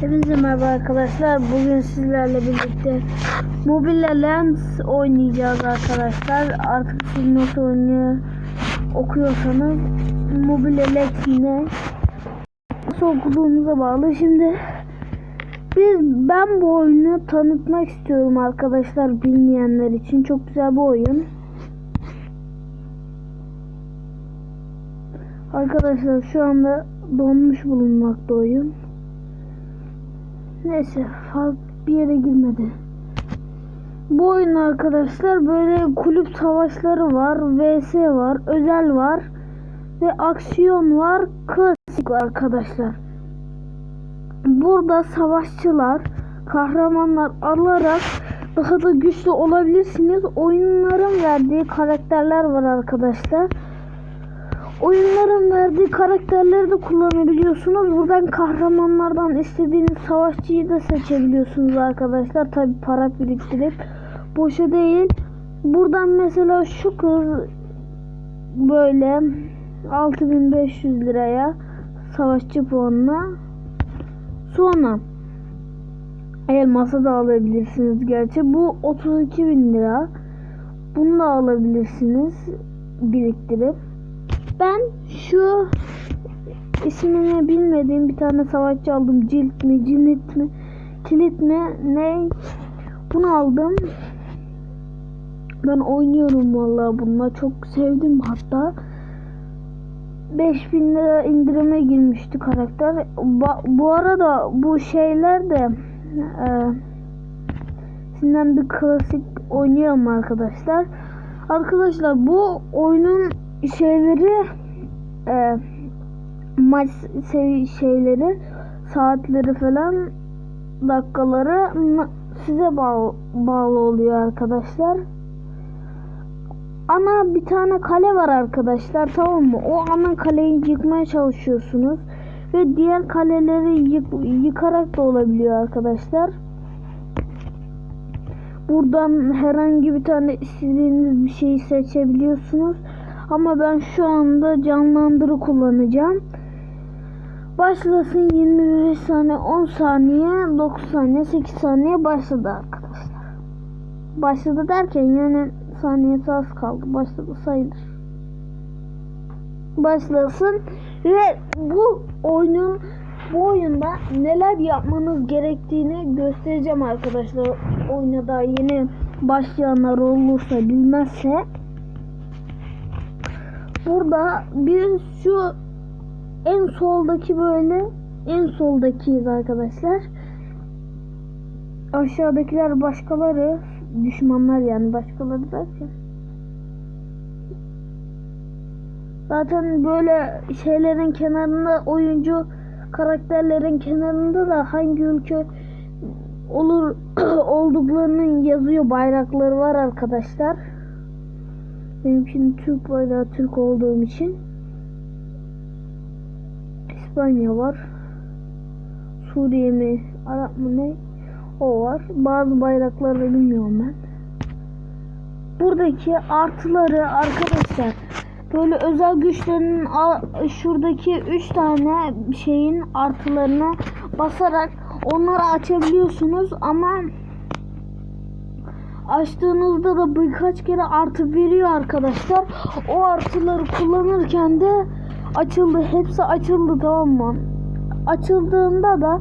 Hepinize merhaba arkadaşlar. Bugün sizlerle birlikte Mobile Lens oynayacağız arkadaşlar. Artık siz nasıl oynuyor okuyorsanız Mobile Lens ne nasıl okuduğunuza bağlı. Şimdi biz ben bu oyunu tanıtmak istiyorum arkadaşlar bilmeyenler için. Çok güzel bir oyun. Arkadaşlar şu anda donmuş bulunmakta oyun. Neyse bir yere girmedi. Bu oyun arkadaşlar böyle kulüp savaşları var, vs var, özel var ve aksiyon var, klasik var arkadaşlar. Burada savaşçılar, kahramanlar alarak daha da güçlü olabilirsiniz. Oyunların verdiği karakterler var arkadaşlar. Oyunların verdiği karakterleri de kullanabiliyorsunuz. Buradan kahramanlardan istediğiniz savaşçıyı da seçebiliyorsunuz arkadaşlar. Tabi para biriktirip boşa değil. Buradan mesela şu kız böyle 6500 liraya savaşçı puanına sonra elmasa da alabilirsiniz gerçi. Bu 32 bin lira. Bunu da alabilirsiniz biriktirip. Ben şu ismini bilmediğim bir tane savaşçı aldım. Cilt mi, cilit mi, kilit mi, ne? Bunu aldım. Ben oynuyorum vallahi bununla. Çok sevdim hatta. 5000 lira indirime girmişti karakter. Ba- bu arada bu şeyler de e, sizden bir klasik oynayalım arkadaşlar. Arkadaşlar bu oyunun şeyleri e, maç sevi şeyleri saatleri falan dakikaları size bağlı, bağlı oluyor arkadaşlar. Ana bir tane kale var arkadaşlar tamam mı? O ana kaleyi yıkmaya çalışıyorsunuz. Ve diğer kaleleri yık, yıkarak da olabiliyor arkadaşlar. Buradan herhangi bir tane istediğiniz bir şeyi seçebiliyorsunuz. Ama ben şu anda canlandırı kullanacağım. Başlasın 25 saniye, 10 saniye, 9 saniye, 8 saniye başladı arkadaşlar. Başladı derken yani saniyesi az kaldı. Başladı sayılır. Başlasın ve bu oyunun bu oyunda neler yapmanız gerektiğini göstereceğim arkadaşlar. Oyuna daha yeni başlayanlar olursa bilmezse burada biz şu en soldaki böyle en soldakiyiz arkadaşlar. Aşağıdakiler başkaları düşmanlar yani başkaları derken. Zaten böyle şeylerin kenarında oyuncu karakterlerin kenarında da hangi ülke olur olduklarının yazıyor bayrakları var arkadaşlar. Benim şimdi Türk bayrağı Türk olduğum için İspanya var. Suriye mi, Arap mı ne? O var. Bazı bayrakları bilmiyorum ben. Buradaki artıları arkadaşlar böyle özel güçlerin şuradaki 3 tane şeyin artılarına basarak onları açabiliyorsunuz ama açtığınızda da birkaç kere artı veriyor arkadaşlar. O artıları kullanırken de açıldı. Hepsi açıldı tamam mı? Açıldığında da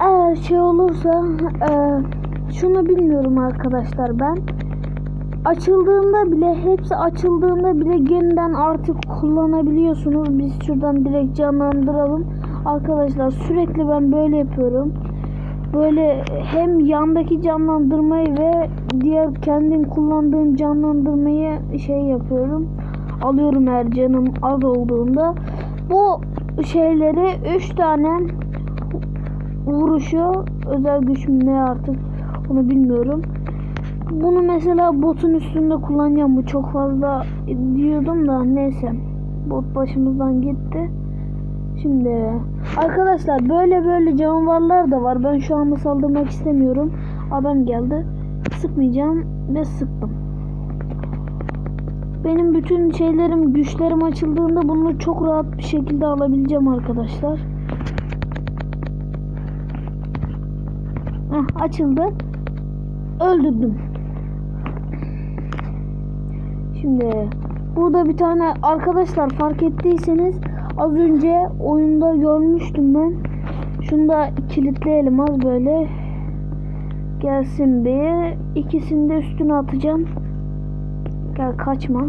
eğer şey olursa e, şunu bilmiyorum arkadaşlar ben. Açıldığında bile hepsi açıldığında bile yeniden artık kullanabiliyorsunuz. Biz şuradan direkt canlandıralım. Arkadaşlar sürekli ben böyle yapıyorum. Böyle hem yandaki canlandırmayı ve diğer kendim kullandığım canlandırmayı şey yapıyorum. Alıyorum her canım az olduğunda. Bu şeyleri 3 tane vuruşu özel güç mü ne artık onu bilmiyorum. Bunu mesela botun üstünde kullanacağım. Bu çok fazla diyordum da neyse. Bot başımızdan gitti. Şimdi arkadaşlar böyle böyle canavarlar da var. Ben şu anda saldırmak istemiyorum. Adam geldi. Sıkmayacağım ve sıktım. Benim bütün şeylerim, güçlerim açıldığında bunu çok rahat bir şekilde alabileceğim arkadaşlar. Heh, açıldı. Öldürdüm. Şimdi burada bir tane arkadaşlar fark ettiyseniz az önce oyunda görmüştüm ben. Şunu da kilitleyelim az böyle. Gelsin bir. İkisini de üstüne atacağım. Gel kaçma.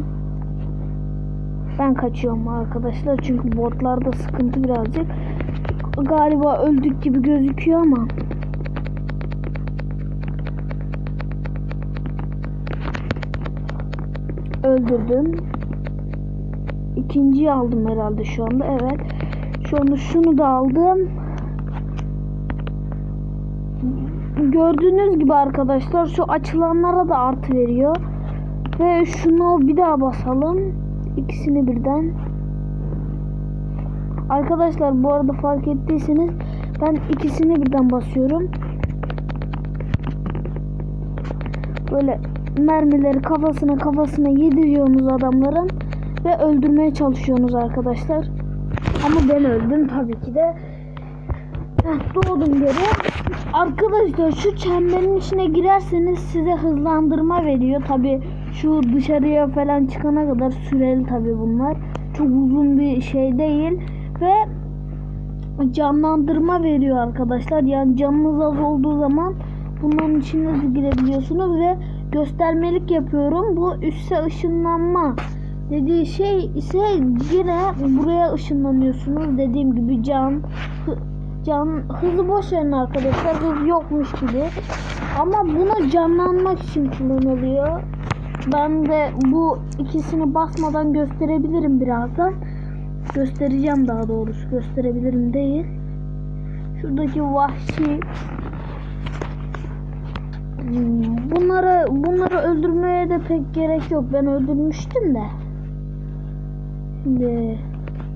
Ben kaçıyorum arkadaşlar çünkü botlarda sıkıntı birazcık. Galiba öldük gibi gözüküyor ama. Öldürdüm. İkinciyi aldım herhalde şu anda. Evet. Şu anda şunu da aldım. Gördüğünüz gibi arkadaşlar şu açılanlara da artı veriyor. Ve şunu bir daha basalım. İkisini birden. Arkadaşlar bu arada fark ettiyseniz ben ikisini birden basıyorum. Böyle mermileri kafasına kafasına yediriyorsunuz adamların ve öldürmeye çalışıyorsunuz arkadaşlar. Ama ben öldüm tabii ki de. Heh, doğdum geri. Arkadaşlar şu çemberin içine girerseniz size hızlandırma veriyor. Tabi şu dışarıya falan çıkana kadar süreli tabi bunlar. Çok uzun bir şey değil. Ve canlandırma veriyor arkadaşlar. Yani canınız az olduğu zaman bunların içine girebiliyorsunuz ve göstermelik yapıyorum. Bu üsse ışınlanma dediği şey ise yine buraya ışınlanıyorsunuz. Dediğim gibi can can hızı boş verin arkadaşlar. Hız yokmuş gibi. Ama buna canlanmak için kullanılıyor. Ben de bu ikisini basmadan gösterebilirim birazdan. Göstereceğim daha doğrusu. Gösterebilirim değil. Şuradaki vahşi bunları bunları öldürmeye de pek gerek yok. Ben öldürmüştüm de. Şimdi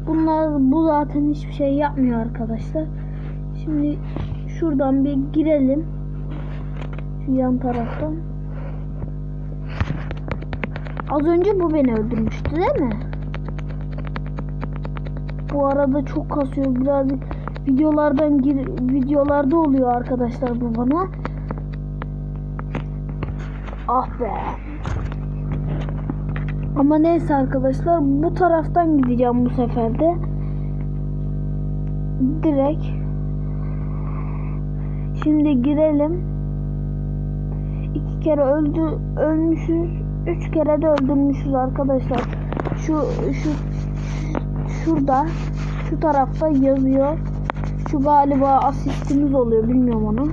bunlar bu zaten hiçbir şey yapmıyor arkadaşlar. Şimdi şuradan bir girelim. Şu yan taraftan. Az önce bu beni öldürmüştü değil mi? Bu arada çok kasıyor birazcık videolardan gir videolarda oluyor arkadaşlar bu bana. Ah be. Ama neyse arkadaşlar bu taraftan gideceğim bu sefer de. Direkt. Şimdi girelim. İki kere öldü ölmüşüz. Üç kere de öldürmüşüz arkadaşlar. Şu şu şurada şu tarafta yazıyor. Şu galiba asistimiz oluyor bilmiyorum onu.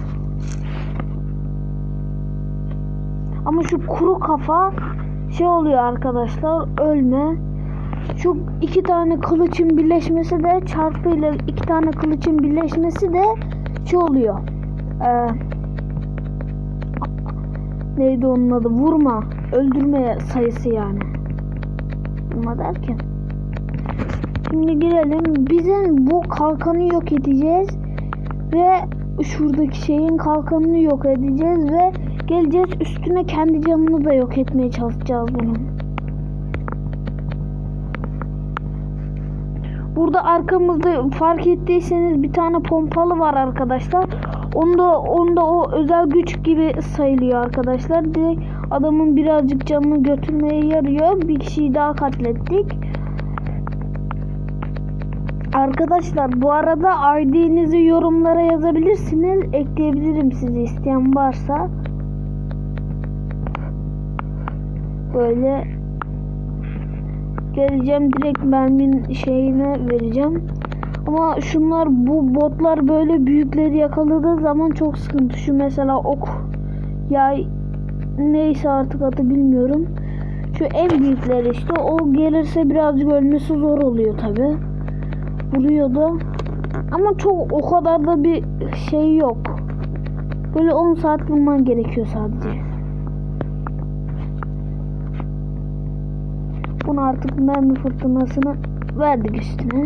Ama şu kuru kafa şey oluyor arkadaşlar ölme. Şu iki tane kılıçın birleşmesi de çarpıyla iki tane kılıçın birleşmesi de şey oluyor. Ee, neydi onun adı? Vurma, öldürme sayısı yani. Vurma derken. Şimdi girelim. Bizim bu kalkanı yok edeceğiz. Ve şuradaki şeyin kalkanını yok edeceğiz ve geleceğiz üstüne kendi canını da yok etmeye çalışacağız bunun. Burada arkamızda fark ettiyseniz bir tane pompalı var arkadaşlar. Onda onda o özel güç gibi sayılıyor arkadaşlar. Direkt adamın birazcık canını götürmeye yarıyor. Bir kişiyi daha katlettik. Arkadaşlar bu arada ID'nizi yorumlara yazabilirsiniz. Ekleyebilirim sizi isteyen varsa. Böyle geleceğim direkt mermin şeyine vereceğim. Ama şunlar bu botlar böyle büyükleri yakaladığı zaman çok sıkıntı. Şu mesela ok yay neyse artık adı bilmiyorum. Şu en büyükleri işte o gelirse birazcık ölmesi zor oluyor tabi. Vuruyordu. Ama çok o kadar da bir şey yok. Böyle 10 saat vurman gerekiyor sadece. Bunu artık mermi fırtınasını verdik üstüne.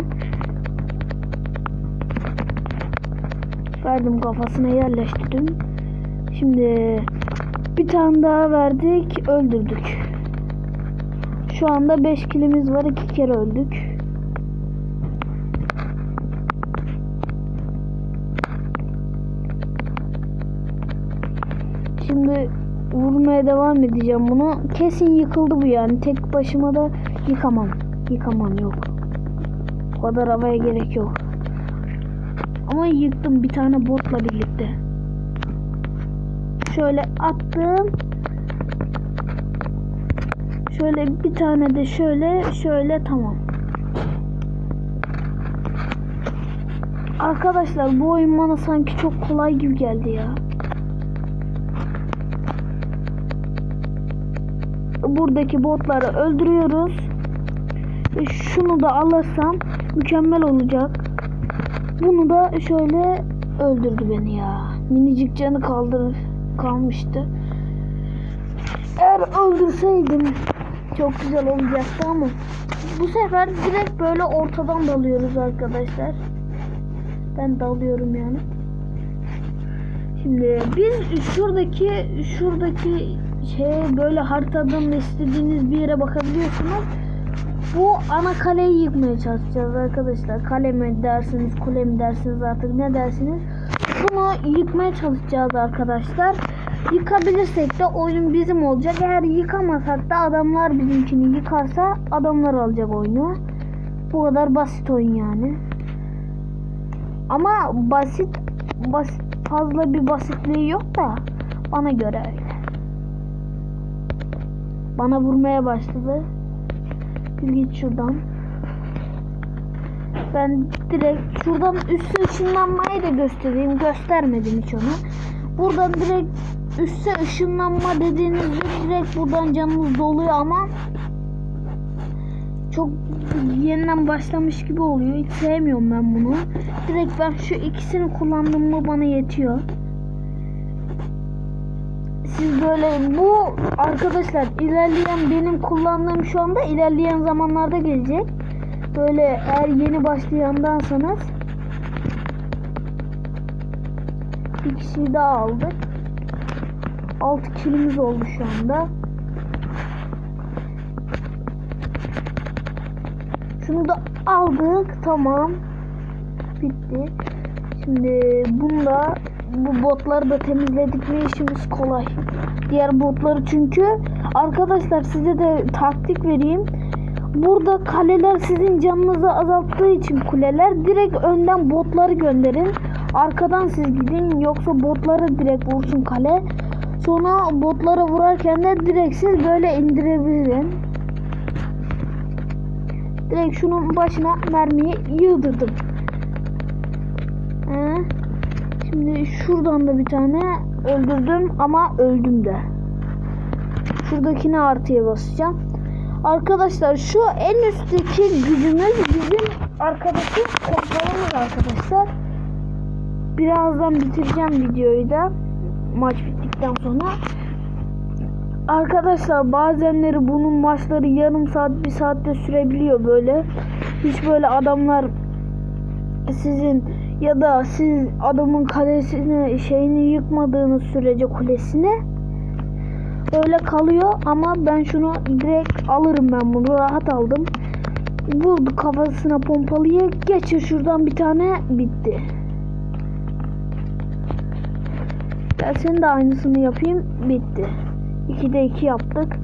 Verdim kafasına yerleştirdim. Şimdi bir tane daha verdik öldürdük. Şu anda 5 kilimiz var iki kere öldük. Şimdi vurmaya devam edeceğim bunu. Kesin yıkıldı bu yani. Tek başıma da yıkamam. Yıkamam yok. O kadar havaya gerek yok. Ama yıktım bir tane botla birlikte. Şöyle attım. Şöyle bir tane de şöyle şöyle tamam. Arkadaşlar bu oyun bana sanki çok kolay gibi geldi ya. Buradaki botları öldürüyoruz. Şunu da alırsam mükemmel olacak. Bunu da şöyle öldürdü beni ya. Minicik canı kaldır kalmıştı. Eğer öldürseydim çok güzel olacaktı ama bu sefer direkt böyle ortadan dalıyoruz arkadaşlar. Ben dalıyorum yani. Şimdi biz şuradaki şuradaki şey böyle haritadan istediğiniz bir yere bakabiliyorsunuz. Bu ana kaleyi yıkmaya çalışacağız arkadaşlar. Kale mi dersiniz, kule mi dersiniz artık ne dersiniz? Bunu yıkmaya çalışacağız arkadaşlar. Yıkabilirsek de oyun bizim olacak. Eğer yıkamasak da adamlar bizimkini yıkarsa adamlar alacak oyunu. Bu kadar basit oyun yani. Ama basit basit fazla bir basitliği yok da bana göre öyle. Bana vurmaya başladı. Bir git şuradan. Ben direkt şuradan üstü ışınlanmayı da göstereyim. Göstermedim hiç onu. Buradan direkt üste ışınlanma dediğinizde direkt buradan canınız doluyor ama çok yeniden başlamış gibi oluyor. Hiç sevmiyorum ben bunu. Direkt ben şu ikisini kullandım mı bana yetiyor. Siz böyle bu arkadaşlar ilerleyen benim kullandığım şu anda ilerleyen zamanlarda gelecek. Böyle eğer yeni başlayandansanız bir kişiyi daha aldık. 6 kilimiz oldu şu anda. Şunu da aldık. Tamam. Bitti. Şimdi bunda bu botları da temizledik mi işimiz kolay. Diğer botları çünkü arkadaşlar size de taktik vereyim. Burada kaleler sizin canınızı azalttığı için kuleler direkt önden botları gönderin. Arkadan siz gidin yoksa botları direkt vursun kale. Sonra botlara vurarken de direkt siz böyle indirebilin. Direkt şunun başına mermiyi yığdırdım. Ee, şimdi şuradan da bir tane öldürdüm ama öldüm de. Şuradakine artıya basacağım. Arkadaşlar şu en üstteki gücümüz bizim arkadaki kontrolümüz arkadaşlar. Birazdan bitireceğim videoyu da maç bittikten sonra. Arkadaşlar bazenleri bunun maçları yarım saat bir saatte sürebiliyor böyle. Hiç böyle adamlar sizin ya da siz adamın kalesini şeyini yıkmadığınız sürece kulesini öyle kalıyor ama ben şunu direkt alırım ben bunu rahat aldım. Vurdu kafasına pompalıyı geçir şuradan bir tane bitti. Gel senin de aynısını yapayım bitti. 2'de 2 yaptık.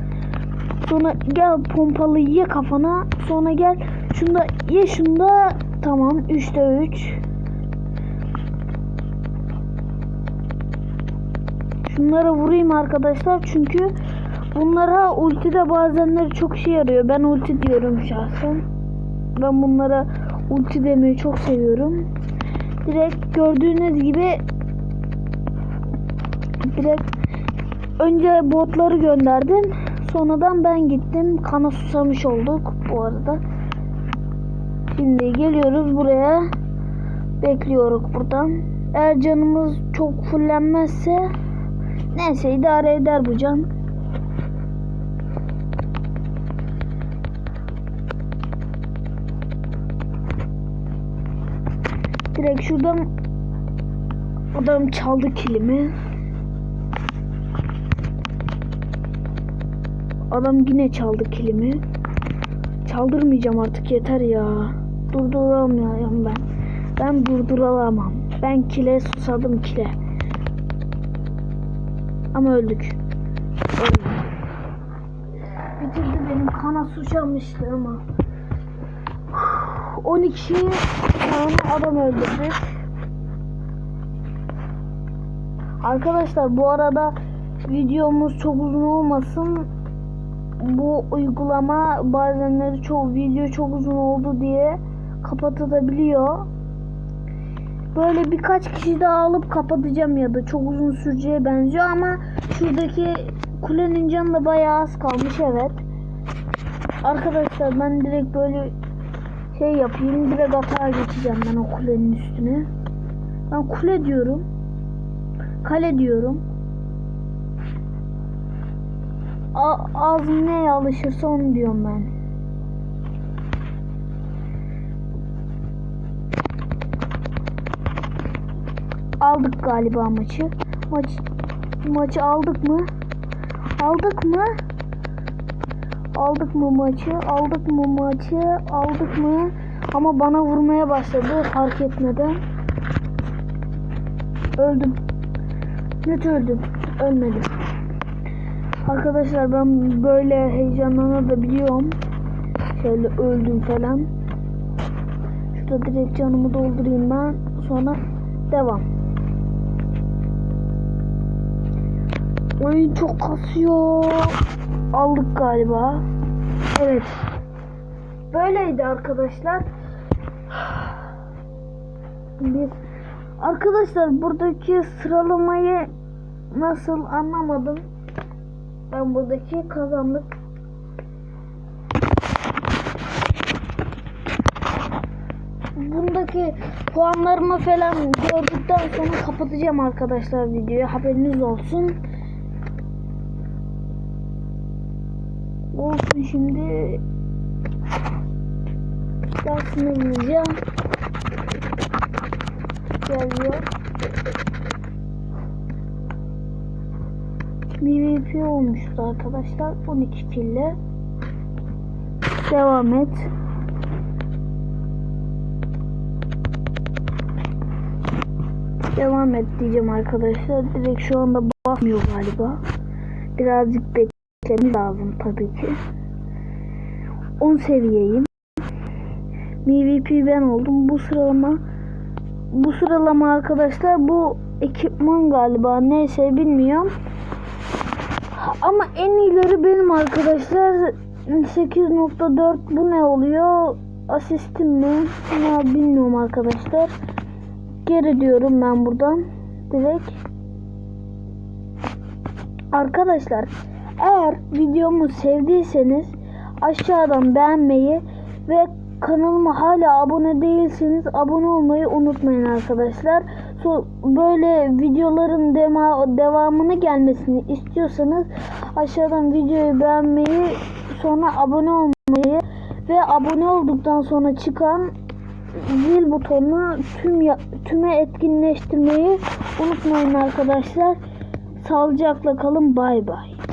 Sonra gel pompalı ye kafana. Sonra gel şunda ye şunda. Tamam 3'te 3. Şunlara vurayım arkadaşlar çünkü bunlara ulti de bazenleri çok şey yarıyor. Ben ulti diyorum şahsen. Ben bunlara ulti demeyi çok seviyorum. Direkt gördüğünüz gibi direkt önce botları gönderdim. Sonradan ben gittim. Kana susamış olduk bu arada. Şimdi geliyoruz buraya. Bekliyoruz buradan. Eğer canımız çok fullenmezse neyse idare eder bu can. Direkt şuradan adam çaldı kilimi. Adam yine çaldı kilimi. Çaldırmayacağım artık yeter ya. Durduramıyorum ben. Ben durduramam. Ben kile susadım kile. Ama öldük. Öldük. Bitirdi benim kana suçamıştı ama. 12 tane adam öldürdük. Arkadaşlar bu arada videomuz çok uzun olmasın. Bu uygulama bazenleri çok video çok uzun oldu diye kapatılabiliyor. Böyle birkaç kişi daha alıp kapatacağım ya da çok uzun süreceğe benziyor ama şuradaki kulenin canı da bayağı az kalmış evet. Arkadaşlar ben direkt böyle şey yapayım direkt atağa geçeceğim ben o kulenin üstüne. Ben kule diyorum. Kale diyorum. A ağzım neye alışırsa onu diyorum ben. Aldık galiba maçı. Maç maçı aldık mı? Aldık mı? Aldık mı maçı? Aldık mı maçı? Aldık mı? Ama bana vurmaya başladı fark etmeden. Öldüm. Net öldüm. Ölmedim. Arkadaşlar ben böyle heyecanlanabiliyorum. Şöyle öldüm falan. Şurada direkt canımı doldurayım ben. Sonra devam. Oyun çok kasıyor. Aldık galiba. Evet. Böyleydi arkadaşlar. Biz arkadaşlar buradaki sıralamayı nasıl anlamadım. Ben buradaki kazandık. Bundaki puanlarımı falan gördükten sonra kapatacağım arkadaşlar videoyu. Haberiniz olsun. Şimdi dersini bulacağım. Geliyor. MVP olmuştu arkadaşlar. 12 kille. Devam et. Devam et diyeceğim arkadaşlar. Direkt şu anda bakmıyor galiba. Birazcık beklememiz lazım tabii ki. 10 seviyeyim. MVP ben oldum. Bu sıralama bu sıralama arkadaşlar bu ekipman galiba neyse bilmiyorum. Ama en iyileri benim arkadaşlar. 8.4 bu ne oluyor? Asistim mi? Ne bilmiyorum arkadaşlar. Geri diyorum ben buradan. Direkt. Arkadaşlar eğer videomu sevdiyseniz aşağıdan beğenmeyi ve kanalıma hala abone değilseniz abone olmayı unutmayın arkadaşlar. Böyle videoların devamını gelmesini istiyorsanız aşağıdan videoyu beğenmeyi sonra abone olmayı ve abone olduktan sonra çıkan zil butonunu tüm tüme etkinleştirmeyi unutmayın arkadaşlar. Sağlıcakla kalın. Bay bay.